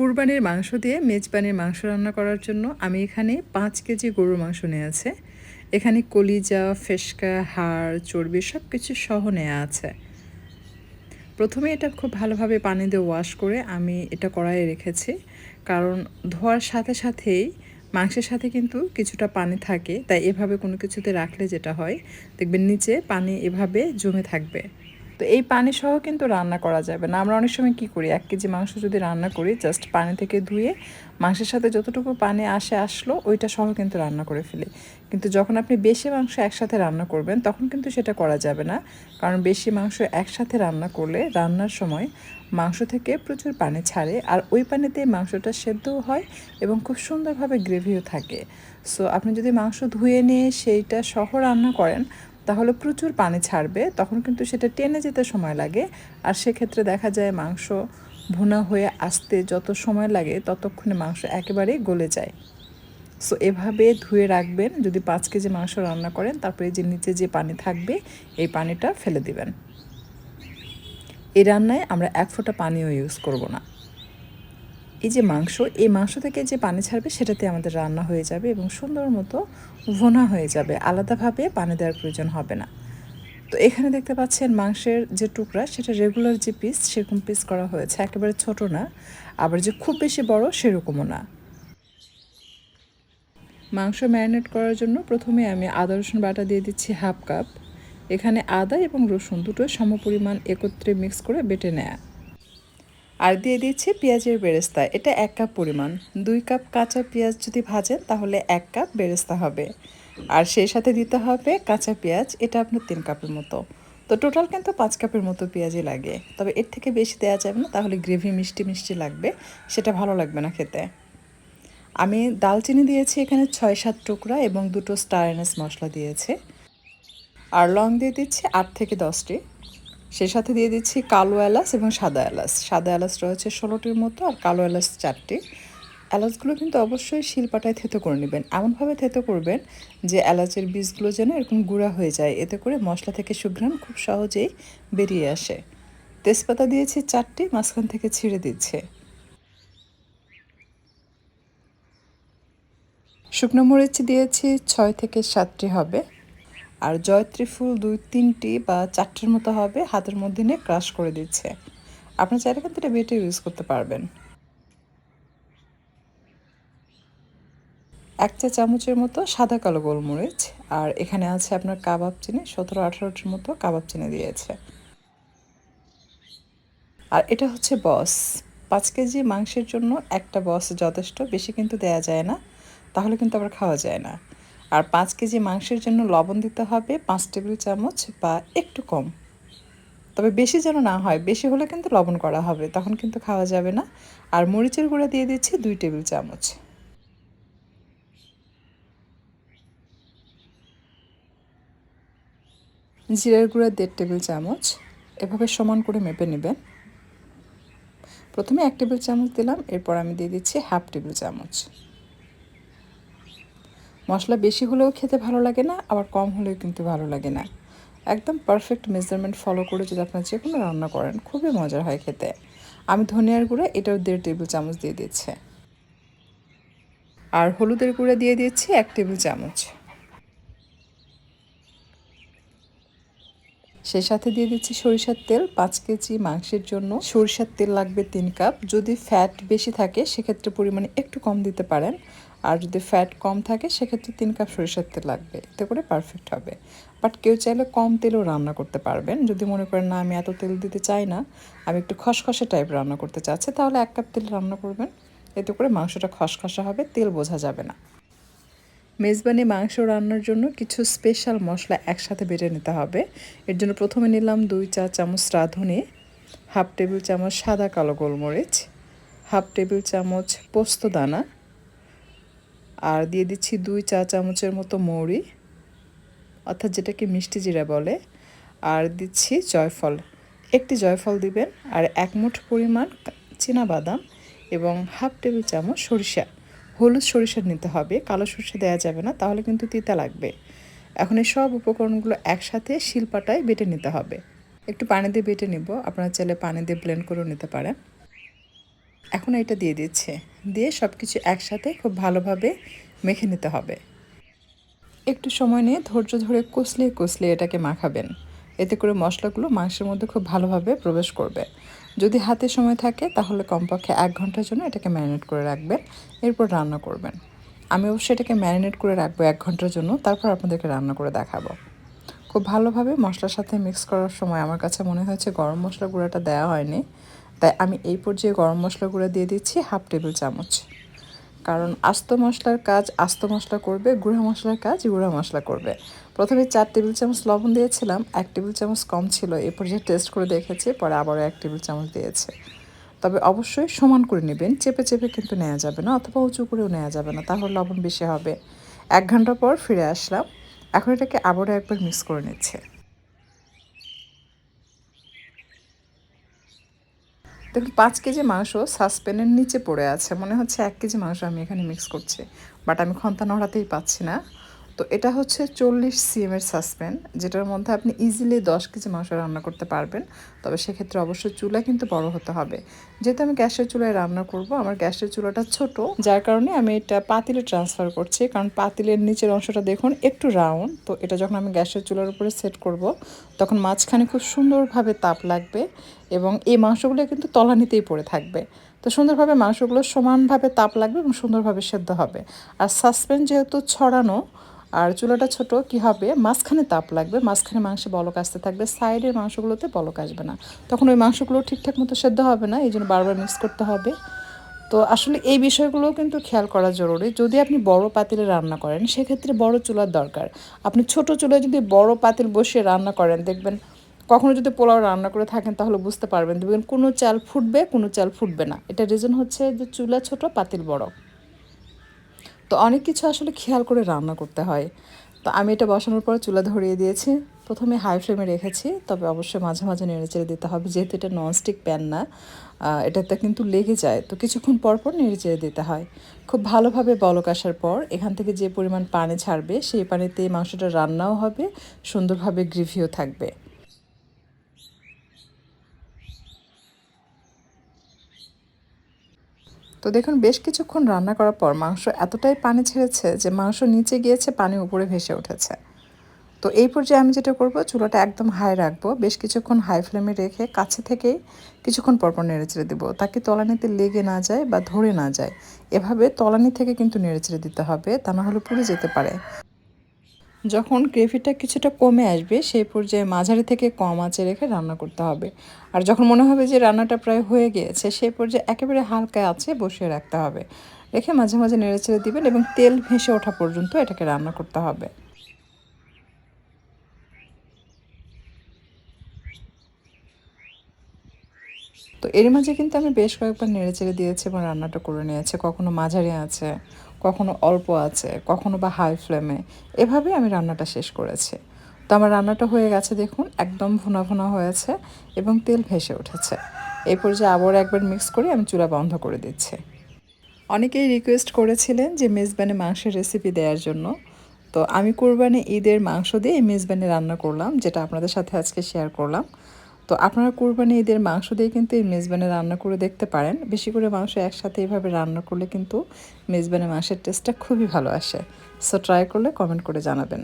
কুরবানির মাংস দিয়ে মেজবানির মাংস রান্না করার জন্য আমি এখানে পাঁচ কেজি গরুর মাংস নিয়েছে এখানে কলিজা, ফেসকা, হাড়, চর্বি সব কিছু সহ নেওয়া আছে। প্রথমে এটা খুব ভালোভাবে পানি দিয়ে ওয়াশ করে আমি এটা কড়াইয়ে রেখেছি। কারণ ধোয়ার সাথে সাথেই মাংসের সাথে কিন্তু কিছুটা পানি থাকে, তাই এভাবে কোনো কিছুতে রাখলে যেটা হয়, দেখবেন নিচে পানি এভাবে জমে থাকবে। তো এই পানি সহ কিন্তু রান্না করা যাবে না। আমরা অনেক সময় কি করি? এক কেজি মাংস যদি রান্না করি জাস্ট পানি থেকে ধুয়ে মাংসের সাথে যতটুকু পানি আসে আসলো, ওইটা সহ কিন্তু রান্না করে ফেলি। কিন্তু যখন আপনি বেশি মাংস একসাথে রান্না করবেন, তখন কিন্তু সেটা করা যাবে না। কারণ বেশি মাংস একসাথে রান্না করলে রান্নার সময় মাংস থেকে প্রচুর পানি ছাড়ে আর ওই পানিতে মাংসটা সেদ্ধও হয় এবং খুব সুন্দরভাবে গ্রেভিও থাকে। সো আপনি যদি মাংস ধুয়ে নিয়ে সেইটা সহ রান্না করেন তাহলে প্রচুর পানি ছাড়বে, তখন কিন্তু সেটা টেনে যেতে সময় লাগে। আর সেক্ষেত্রে দেখা যায় মাংস ভুনা হয়ে আসতে যত সময় লাগে, ততক্ষণে মাংস একেবারেই গলে যায়। সো এভাবে ধুয়ে রাখবেন, যদি পাঁচ কেজি মাংস রান্না করেন, তারপরে যে নিচে যে পানি থাকবে, এই পানিটা ফেলে দিবেন। এই রান্নায় আমরা এক ফোঁটা পানিও ইউজ করব না। এই যে মাংস, এই মাংস থেকে যে পানি ছাড়বে সেটাতে আমাদের রান্না হয়ে যাবে এবং সুন্দর মতো ভোনা হয়ে যাবে। আলাদাভাবে পানি দেওয়ার প্রয়োজন হবে না। তো এখানে দেখতে পাচ্ছেন মাংসের যে টুকরা, সেটা রেগুলার যে পিস সেরকম পিস করা হয়েছে। একেবারে ছোট না, আবার যে খুব বেশি বড়, সেরকমও না। মাংস ম্যারিনেট করার জন্য প্রথমে আমি আদা, রসুন বাটা দিয়ে দিচ্ছি হাফ কাপ এখানে আদা এবং রসুন দুটো সমপরিমাণ একত্রে মিক্স করে বেটে নেয়া। আর দিয়ে দিচ্ছি পেঁয়াজের বেরেস্তা। এটা এক কাপ পরিমাণ। দুই কাপ কাঁচা পেঁয়াজ যদি ভাজেন, তাহলে এক কাপ বেরেস্তা হবে। আর সেই সাথে দিতে হবে কাঁচা পেঁয়াজ। এটা আপনার তিন কাপের মতো। তো টোটাল কিন্তু পাঁচ কাপের মতো পেঁয়াজই লাগে। তবে এর থেকে বেশি দেওয়া যাবে না, তাহলে গ্রেভি মিষ্টি মিষ্টি লাগবে। সেটা ভালো লাগবে না খেতে। আমি দালচিনি দিয়েছি এখানে ছয় সাত টুকরা এবং দুটো স্টার এনএস মশলা দিয়েছে। আর লং দিয়ে দিচ্ছি আট থেকে দশটি। সেই সাথে দিয়ে দিচ্ছি কালো এলাচ এবং সাদা এলাচ। সাদা এলাচ রয়েছে ষোলোটির মতো আর কালো এলাচ চারটি। এলাচগুলো কিন্তু অবশ্যই শিলপাটায় থেতো করে নেবেন। এমনভাবে থেতো করবেন যে এলাচের বীজগুলো যেন এরকম গুঁড়া হয়ে যায়। এতে করে মশলা থেকে সুঘ্রাণ খুব সহজেই বেরিয়ে আসে। তেজপাতা দিয়েছি চারটি, মাঝখান থেকে ছিঁড়ে দিচ্ছে। শুকনো মরিচ দিয়েছি ছয় থেকে সাতটি হবে। আর জয়ত্রী ফুল দুই তিনটি বা চারটির মতো হবে, হাতের মধ্যে নিয়ে ক্রাশ করে দিচ্ছে। আপনার চাইলে কিন্তু এটা বেটে ইউজ করতে পারবেন। এক চা চামচের মতো সাদা কালো গোলমরিচ, আর এখানে আছে আপনার কাবাব চিনি, সতেরো আঠারোটির মতো কাবাব চিনি দিয়েছে। আর এটা হচ্ছে বস। পাঁচ কেজি মাংসের জন্য একটা বস যথেষ্ট, বেশি কিন্তু দেয়া যায় না, তাহলে কিন্তু আবার খাওয়া যায় না। আর পাঁচ কেজি মাংসের জন্য লবণ দিতে হবে পাঁচ টেবিল চামচ বা একটু কম। তবে বেশি যেন না হয়, বেশি হলে কিন্তু লবণ করা হবে, তখন কিন্তু খাওয়া যাবে না। আর মরিচের গুঁড়া দিয়ে দিচ্ছি দুই টেবিল চামচ। জিরার গুঁড়া দেড় টেবিল চামচ, এভাবে সমান করে মেপে নেবেন। প্রথমে এক টেবিল চামচ দিলাম, এরপর আমি দিয়ে দিচ্ছি হাফ টেবিল চামচ। মশলা বেশি হলেও খেতে ভালো লাগে না, আবার কম হলেও কিন্তু ভালো লাগে না। একদম পারফেক্ট মেজারমেন্ট ফলো করে যদি আপনার যে কোনো রান্না করেন, খুবই মজার হয় খেতে। আমি ধনিয়ার গুঁড়া, এটাও দেড় টেবিল চামচ দিয়ে দিচ্ছে। আর হলুদের গুঁড়া দিয়ে দিচ্ছি এক টেবিল চামচ। সেই সাথে দিয়ে দিচ্ছি সরিষার তেল, পাঁচ কেজি মাংসের জন্য। সরিষার তেল লাগবে তিন কাপ যদি ফ্যাট বেশি থাকে, সেক্ষেত্রে পরিমাণে একটু কম দিতে পারেন। আর যদি ফ্যাট কম থাকে, সেক্ষেত্রে তিন কাপ সরিষার তেল লাগবে। এতে করে পারফেক্ট হবে। বাট কেউ চাইলে কম তেলেও রান্না করতে পারবেন। যদি মনে করেন, না, আমি এত তেল দিতে চাই না, আমি একটু খসখসে টাইপ রান্না করতে চাচ্ছি, তাহলে এক কাপ তেল রান্না করবেন। এতে করে মাংসটা খসখসা হবে, তেল বোঝা যাবে না। মেজবানি মাংস রান্নার জন্য কিছু স্পেশাল মশলা একসাথে বেটে নিতে হবে। এর জন্য প্রথমে নিলাম দুই চা চামচ রাঁধুনি হাফ টেবিল চামচ সাদা কালো গোলমরিচ হাফ টেবিল চামচ পোস্ত দানা আর দিয়ে দিচ্ছি দুই চা চামচের মতো মৌরি, অর্থাৎ যেটাকে মিষ্টি জিরা বলে, আর দিচ্ছি জয়ফল। একটি জয়ফল দিবেন, আর এক মুঠ পরিমাণ বাদাম এবং হাফ টেবিল চামচ সরিষা। হলুদ সরিষা নিতে হবে, কালো সরিষা দেওয়া যাবে না, তাহলে কিন্তু তিতা লাগবে। এখন এই সব উপকরণগুলো একসাথে শিলপাটায় বেটে নিতে হবে। একটু পানি দিয়ে বেটে নিব, আপনারা চাইলে পানি দিয়ে ব্লেন্ড করেও নিতে পারেন। এখন এটা দিয়ে দিচ্ছে। দিয়ে সব কিছু একসাথে খুব ভালোভাবে মেখে নিতে হবে। একটু সময় নিয়ে ধৈর্য ধরে কষলে কষলে এটাকে মাখাবেন। এতে করে মশলাগুলো মাংসের মধ্যে খুব ভালোভাবে প্রবেশ করবে। যদি হাতে সময় থাকে, তাহলে কমপক্ষে এক ঘণ্টার জন্য এটাকে ম্যারিনেট করে রাখবেন। এরপর রান্না করবেন। আমি অবশ্যই এটাকে ম্যারিনেট করে রাখব এক ঘণ্টার জন্য। তারপর আপনাদেরকে রান্না করে দেখাবো। খুব ভালোভাবে মশলার সাথে মিক্স করার সময় আমার কাছে মনে হয়েছে গরম মশলা গুঁড়াটা দেওয়া হয়নি। তাই আমি এই পর্যায়ে গরম মশলা গুঁড়া দিয়ে দিচ্ছি হাফ টেবিল চামচ। কারণ আস্ত মশলার কাজ আস্ত মশলা করবে, গুঁড়া মশলার কাজ গুঁড়া মশলা করবে। প্রথমে চার টেবিল চামচ লবণ দিয়েছিলাম, এক টেবিল চামচ কম ছিল, এ পর্যায়ে টেস্ট করে দেখেছি, পরে আবারও এক টেবিল চামচ দিয়েছে। তবে অবশ্যই সমান করে নেবেন, চেপে চেপে কিন্তু নেওয়া যাবে না, অথবা উঁচু করেও নেওয়া যাবে না, তাহলে লবণ বেশি হবে। এক ঘণ্টা পর ফিরে আসলাম, এখন এটাকে আবারও একবার মিক্স করে নিচ্ছে। দেখুন পাঁচ কেজি মাংস সাসপেনের নিচে পড়ে আছে। মনে হচ্ছে এক কেজি মাংস আমি এখানে মিক্স করছি। বাট আমি খন্তা নড়াতেই পাচ্ছি না। তো এটা হচ্ছে চল্লিশ সিএমের সাসপেন যেটার মধ্যে আপনি ইজিলি দশ কেজি মাংস রান্না করতে পারবেন। তবে সেক্ষেত্রে অবশ্যই চুলা কিন্তু বড় হতে হবে। যেহেতু আমি গ্যাসের চুলায় রান্না করব, আমার গ্যাসের চুলাটা ছোট, যার কারণে আমি এটা পাতিলে ট্রান্সফার করছি। কারণ পাতিলের নিচের অংশটা দেখুন একটু রাউন্ড তো এটা যখন আমি গ্যাসের চুলার উপরে সেট করব, তখন মাঝখানে খুব সুন্দরভাবে তাপ লাগবে এবং এই মাংসগুলো কিন্তু তলানিতেই পড়ে থাকবে। তো সুন্দরভাবে মাংসগুলো সমানভাবে তাপ লাগবে এবং সুন্দরভাবে সেদ্ধ হবে। আর সাসপেন যেহেতু ছড়ানো, আর চুলাটা ছোট, কি হবে? মাঝখানে তাপ লাগবে, মাঝখানে মাংসে বলক আসতে থাকবে, সাইডের মাংসগুলোতে বলক আসবে না। তখন ওই মাংসগুলো ঠিকঠাক মতো সেদ্ধ হবে না এই জন্য বারবার মিক্স করতে হবে। তো আসলে এই বিষয়গুলোও কিন্তু খেয়াল করা জরুরি। যদি আপনি বড় পাতিলে রান্না করেন, সেক্ষেত্রে বড় চুলার দরকার। আপনি ছোট চুলায় যদি বড় পাতিল বসিয়ে রান্না করেন, দেখবেন কখনো যদি পোলাও রান্না করে থাকেন, তাহলে বুঝতে পারবেন। দেখবেন কোনো চাল ফুটবে, কোনো চাল ফুটবে না। এটা রিজন হচ্ছে যে চুলা ছোট, পাতিল বড়। তো অনেক কিছু আসলে খেয়াল করে রান্না করতে হয়। তো আমি এটা বসানোর পর চুলা ধরিয়ে দিয়েছি। প্রথমে হাই ফ্লেমে রেখেছি, তবে অবশ্যই মাঝে মাঝে নেড়েচেড়ে দিতে হবে। যেহেতু এটা ননস্টিক প্যান না এটাতে কিন্তু লেগে যায়। তো কিছুক্ষণ পর পর নেড়ে চেড়ে দিতে হয়। খুব ভালোভাবে বলক আসার পর এখান থেকে যে পরিমাণ পানি ছাড়বে, সেই পানিতে মাংসটা রান্নাও হবে, সুন্দরভাবে গ্রিভিও থাকবে। তো দেখুন, বেশ কিছুক্ষণ রান্না করার পর মাংস এতটাই পানি ছেড়েছে যে মাংস নিচে গিয়েছে, পানি উপরে ভেসে উঠেছে। তো এই পর্যায়ে আমি যেটা করব, চুলাটা একদম হাই রাখব। বেশ কিছুক্ষণ হাই ফ্লেমে রেখে কাছে থেকেই কিছুক্ষণ পরপর নেড়ে চেড়ে দেবো। তাকে তলানিতে লেগে না যায় বা ধরে না যায়। এভাবে তলানি থেকে কিন্তু নেড়ে চেড়ে দিতে হবে, তা না হলে পুড়ে যেতে পারে। যখন গ্রেভিটা কিছুটা কমে আসবে, সেই পর্যায়ে মাঝারি থেকে কম আঁচে রেখে রান্না করতে হবে। আর যখন মনে হবে যে রান্নাটা প্রায় হয়ে গিয়েছে, সেই পর্যায়ে একেবারে হালকা আছে বসিয়ে রাখতে হবে। রেখে মাঝে মাঝে নেড়ে চেড়ে দিবেন এবং তেল ভেসে ওঠা পর্যন্ত এটাকে রান্না করতে হবে। তো এর মাঝে কিন্তু আমি বেশ কয়েকবার নেড়ে চেড়ে দিয়েছি এবং রান্নাটা করে নিয়েছি, কখনো মাঝারি আছে কখনো অল্প আছে, কখনো বা হাই ফ্লেমে এভাবে আমি রান্নাটা শেষ করেছি। তো আমার রান্নাটা হয়ে গেছে দেখুন, একদম ভুনা ভুনা হয়েছে এবং তেল ভেসে উঠেছে। এই পর্যায়ে আবার একবার মিক্স করে, আমি চুলা বন্ধ করে দিচ্ছি। অনেকেই রিকোয়েস্ট করেছিলেন যে মেজবানে মাংসের রেসিপি দেওয়ার জন্য। তো আমি কোরবানি ঈদের মাংস দিয়ে মেজবানে রান্না করলাম, যেটা আপনাদের সাথে আজকে শেয়ার করলাম। তো আপনারা কোরবানি ঈদের মাংস দিয়ে কিন্তু এই মেজবানে রান্না করে দেখতে পারেন। বেশি করে মাংস একসাথে এভাবে রান্না করলে কিন্তু মেজবানে মাংসের টেস্টটা খুবই ভালো আসে। সো ট্রাই করলে কমেন্ট করে জানাবেন।